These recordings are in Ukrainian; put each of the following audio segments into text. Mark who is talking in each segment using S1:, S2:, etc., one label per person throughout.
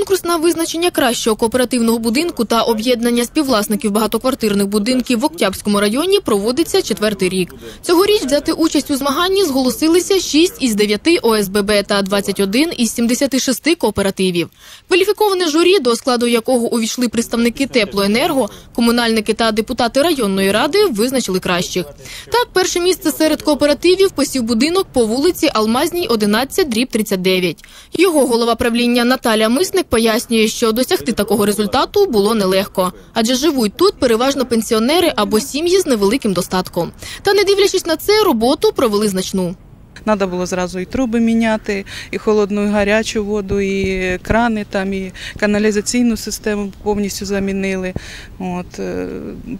S1: конкурс на визначення кращого кооперативного будинку та об'єднання співвласників багатоквартирних будинків в Октябрському районі проводиться четвертий рік. Цьогоріч взяти участь у змаганні зголосилися 6 із 9 ОСББ та 21 із 76 кооперативів. Кваліфіковане журі, до складу якого увійшли представники теплоенерго, комунальники та депутати районної ради, визначили кращих. Так, перше місце серед кооперативів посів будинок по вулиці Алмазній, 11, дріб 39. Його голова правління Наталя Мисник пояснює, що досягти такого результату було нелегко, адже живуть тут переважно пенсіонери або сім'ї з невеликим достатком. Та не дивлячись на це, роботу провели значну.
S2: Треба було зразу і труби міняти, і холодну, і гарячу воду, і крани там, і каналізаційну систему повністю замінили. От, е,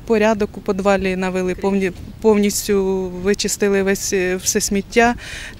S2: порядок у підвалі навели, повністю вичистили весь, е, все сміття,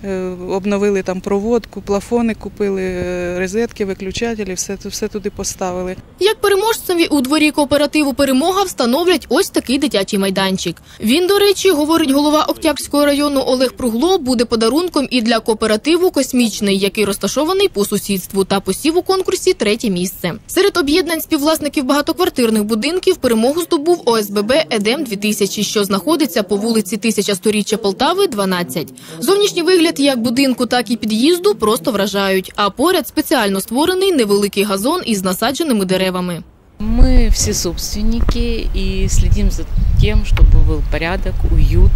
S2: е, обновили там проводку, плафони купили, розетки, виключателі, все, все туди поставили.
S1: Як переможцеві у дворі кооперативу Перемога встановлять ось такий дитячий майданчик. Він, до речі, говорить голова Октябрського району Олег Пругло, буде подарунком і для кооперативу Космічний, який розташований по сусідству та посів у конкурсі третє місце. Серед об'єднань співвласників багатоквартирних будинків перемогу здобув ОСББ Едем 2000 що знаходиться по вулиці Тисяча сторіччя Полтави, 12. Зовнішній вигляд як будинку, так і під'їзду просто вражають. А поряд спеціально створений невеликий газон із насадженими деревами.
S3: Мы все собственники и следим за тем, чтобы был порядок, уют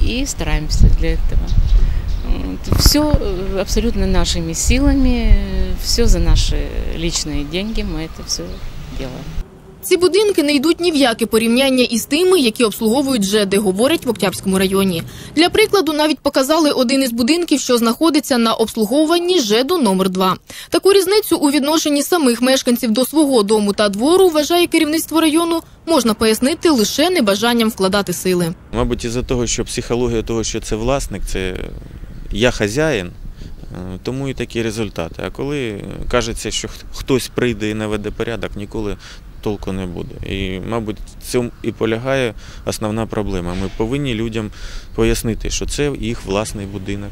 S3: и стараемся для этого. Все абсолютно нашими силами, все за наши личные деньги мы это все делаем.
S1: Ці будинки не йдуть ні в яке порівняння із тими, які обслуговують ЖЕДи, говорять в Октябрському районі. Для прикладу, навіть показали один із будинків, що знаходиться на обслуговуванні ЖЕДу номер 2 Таку різницю у відношенні самих мешканців до свого дому та двору, вважає керівництво району, можна пояснити лише небажанням вкладати сили.
S4: Мабуть, із-за того, що психологія того, що це власник, це я хазяїн, е, тому і такі результати. А коли кажеться, що хтось прийде і наведе порядок, ніколи толку не буде. І, мабуть, в цьому і полягає основна проблема. Ми повинні людям пояснити, що це їх власний будинок.